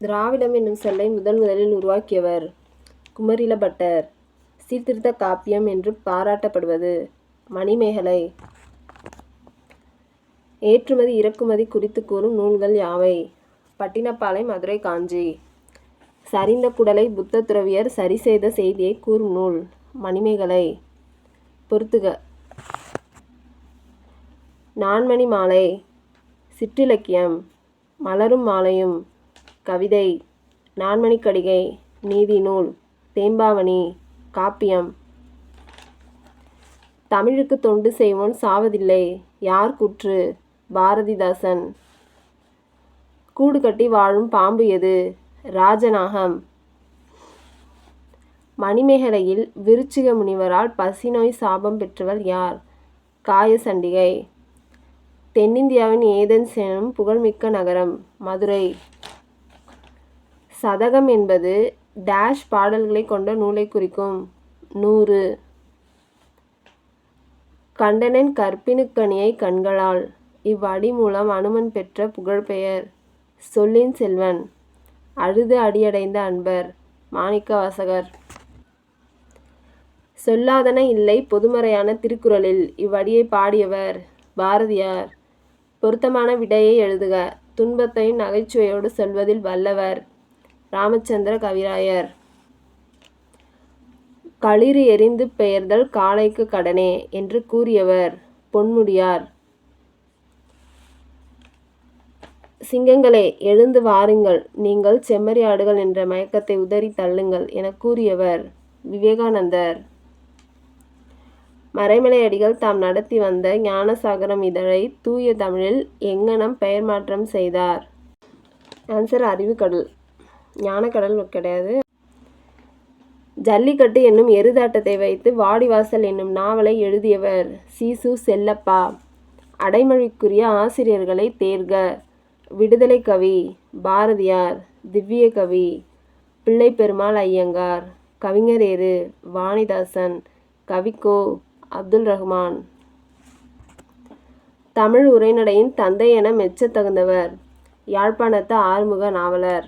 திராவிடம் என்னும் சொல்லை முதன் முதலில் உருவாக்கியவர் குமரில பட்டர். சீர்திருத்த காப்பியம் என்று பாராட்டப்படுவது மணிமேகலை. ஏற்றுமதி இறக்குமதி குறித்து கூறும் நூல்கள் யாவை? பட்டினப்பாலை மதுரை காஞ்சி. சரிந்த குடலை புத்த துறவியர் சரி செய்த செய்தியை கூறும் நூல் மணிமேகலை. பொறுத்துக. நான்மணி மாலை. சிற்றிலக்கியம். மலரும் மாலையும் கவிதை நான்மணிக்கடிகை நீதி நூல் தேம்பாவணி காப்பியம். தமிழுக்கு தொண்டு செய்வோன் சாவதில்லை யார் குற்று? பாரதிதாசன். கூடு கட்டி வாழும் பாம்பு எது? ராஜநாகம். மணிமேகலையில் விருச்சிக முனிவரால் பசிநோய் சாபம் பெற்றவர் யார்? காயசண்டிகை. தென்னிந்தியாவின் ஏதென்ஸ் எனும் புகழ்மிக்க நகரம் மதுரை. சதகம் என்பது டேஷ் பாடல்களை கொண்ட நூலை குறிக்கும். நூறு. கண்டனன் கற்பினுக்கணியை கண்களால். இவ்வடி மூலம் அனுமன் பெற்ற புகழ்பெயர். சொல்லின் செல்வன். அழுது அடியடைந்த அன்பர். மாணிக்க வாசகர் சொல்லாதன இல்லை பொதுமறையான திருக்குறளில். இவ்வடியை பாடியவர் பாரதியார். பொருத்தமான விடையை எழுதுக. துன்பத்தையும் நகைச்சுவையோடு சொல்வதில் வல்லவர். ராமச்சந்திர கவிராயர். களிறு எரிந்து பெயர்தல் காளைக்கு கடனே என்று கூறியவர் பொன்முடியார். சிங்கங்களே எழுந்து வாருங்கள். நீங்கள் செம்மறியாடுகள் என்ற மயக்கத்தை உதறி தள்ளுங்கள் என கூறியவர் விவேகானந்தர். மறைமலை அடிகள் தாம் நடத்தி வந்த ஞானசாகரம் இதழை தூய தமிழில் எங்கனம் பெயர் மாற்றம் செய்தார். ஆன்சர் அறிவுக்கடல். ஞானக்கடல் கிடையாது. ஜல்லிக்கட்டு என்னும் எருதாட்டத்தை வைத்து வாடிவாசல் என்னும் நாவலை எழுதியவர் சீசு செல்லப்பா. அடைமொழிக்குரிய ஆசிரியர்களை தேர்க. விடுதலை கவி பாரதியார் திவ்ய கவி பிள்ளை பெருமாள் ஐயங்கார் கவிஞரேறு வாணிதாசன் கவிக்கோ அப்துல் ரஹ்மான். தமிழ் உரைநடையின் தந்தை என மெச்சத்தகுந்தவர். யாழ்ப்பாணத்து ஆறுமுக நாவலர்.